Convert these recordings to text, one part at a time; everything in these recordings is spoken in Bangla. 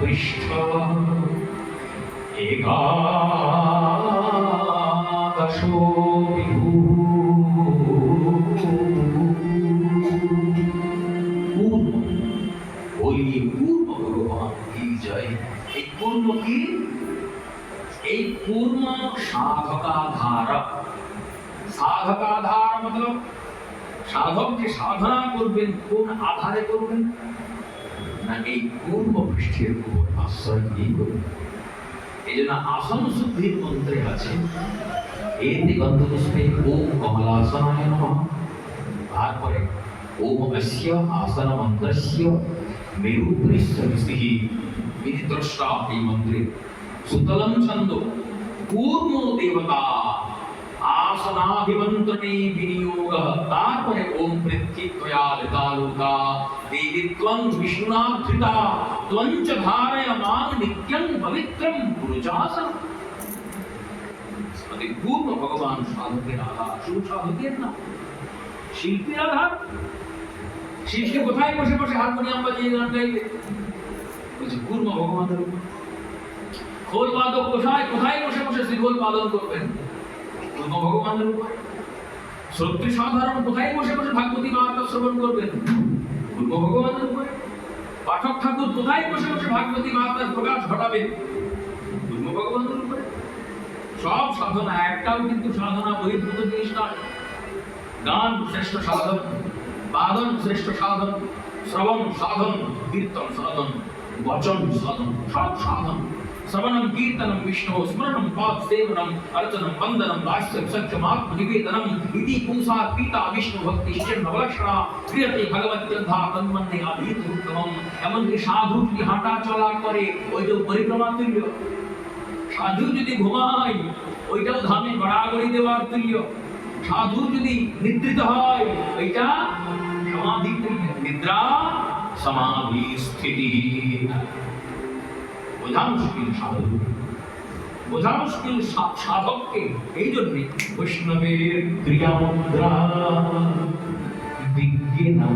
পৃষ্ঠ কি? জয় এই পূর্ণ কি? এই পূর্ণ সাধকাধার। সাধকাধার মতলব সাধক যে সাধনা করবেন, কোন আধারে করবেন? না এই পূর্ব পৃষ্ঠের উপর আশ্রয় নিয়ে করবেন এই জন্য আসন শুদ্ধির মন্ত্রে আছে এর দিগন্ত পুষ্পে ওম কমলাসনায় নমঃ। তারপরে, ওম অস্য আসন মন্ত্রস্য মেরুপৃষ্ঠ ঋষিঃ ইতি দ্রষ্টা এই মন্ত্রে সুতলম ছন্দ। পূর্ণ দেবতা আসনাভিমন্ত্রণে বিনিয়োগ তারপরে ওম পৃথ্বীত্বয়া লিতালোকা দেবী ত্বং বিষ্ণুনা ধৃতা ত্বং চ ধারয়মাং নিত্যং পবিত্রম পুরুষাসন আমাদের পূর্ণ ভগবান সাধকের আধার শুধু সাধকের না শিল্পীর আধার শিল্পী কোথায় বসে বসে হারমোনিয়াম বাজিয়ে গান গাইবে বলছে পূর্ণ ভগবানের উপর খোল বাদক কোথায় কোথায় বসে বসে শ্রীখোল পালন করবেন ভগবানের উপর শ্রদ্ধে সাধারণ কোথায় বসে বসে ভাগবতী বার্তা শ্রবণ করবেন? পূর্ণ ভগবানের উপরে পাঠক ঠাকুর কোথায় বসে বসে ভাগবতী বার্তার প্রকাশ ঘটাবেন? পূর্ণ ভগবানের উপরে সব সাধনা, একটাও কিন্তু সাধনা, বহির্ভূত জিনিস নয়। গান শ্রেষ্ঠ সাধন, বাদন শ্রেষ্ঠ সাধন, শ্রবণ সাধন, কীর্তন সাধন, বচন সাধন, সব সাধন। শ্রবণম কীর্তনম বিষ্ণু স্মরণম পাদ সেবনম অর্চনম বন্দনম দাস্যম সত্যমাত্ম নিবেদনম ইতি পুংসা পিতা বিষ্ণু ভক্তি নবলক্ষণা ক্রিয়তে ভগবত্যন্ধা তন্মন্নে আধীত উত্তমম এমনকি সাধু যদি হাঁটা চলা করে ওইটাও পরিক্রমা তুল্য সাধু যদি ঘুমায় ওইটাও ধামে গড়াগড়ি দেওয়ার তুল্য সাধু যদি নিদ্রিত হয় ওইটা সমাধি তুল্য নিদ্রা সমাধি স্থিতি বোঝা মুশকিল সাধু বোঝা মুশকিল সাধককে এই জন্যে বৈষ্ণবের ক্রিয়া মুদ্রা বিজ্ঞে না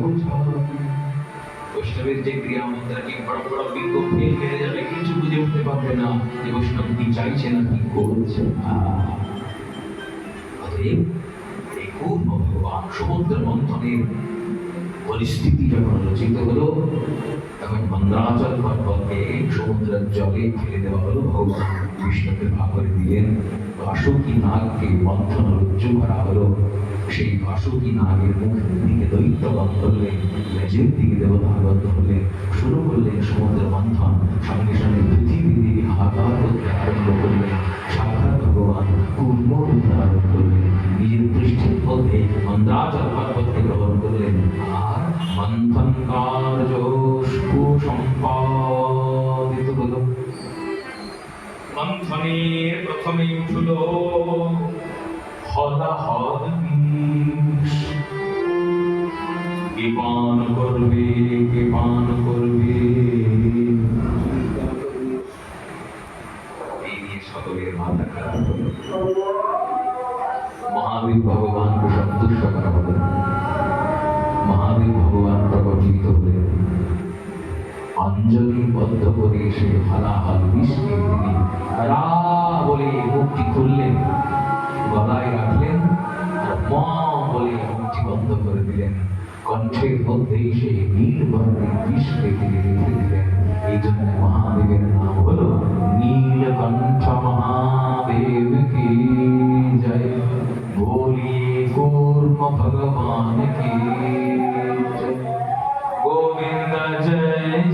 বৈষ্ণবের যে ক্রিয়া মুদ্রাকে বড় বড় বিজ্ঞ ফেল যাবে, কিছু বুঝে উঠতে পারবে না যে বৈষ্ণব কি চাইছে না কি করছে। না অতএব এই সমুদ্র মন্থনের পরিস্থিতি যখন রচিত হলো, তখন মন্দ্রাচল পর্বতকে সমুদ্রের জলে ফেলে দেওয়া হলো, ভগবান বিষ্ণুকে ভাগ করে দিলেন বাসুকি নাগকে মন্থন রজ্জু করা হলো। সেই বাসুকি নাগের মুখের দিকে দৈত্যগণ করলেন লেজের দিকে দেবতাগণ করলেন শুরু করলেন সমুদ্র মন্থন সঙ্গে সঙ্গে পৃথিবী দেবী হাহাকার করতে আরম্ভ সুসম্পাদিত হলো মন্থনে প্রথমে উঠল হলাহল করবে কে করবে মহাবীর ভগবানকে সন্তুষ্ট করা মহাবীর ভগবান প্রকটিত হলেন অঞ্জলিবদ্ধ করে সেই হালাহাল মিষ্টি তিনি রা বলে মুখটি খুললেন। গলায় রাখলেন আর ম বলে মুখটি বন্ধ করে দিলেন। কণ্ঠের মধ্যেই সেই নীল বর্ণের তিনি রেখে দিলেন। এই জন্য মহাদেবের নাম হলো নীলকণ্ঠ মহাদেব কে জয় ভোলিয়ে কূর্ম ভগবান কে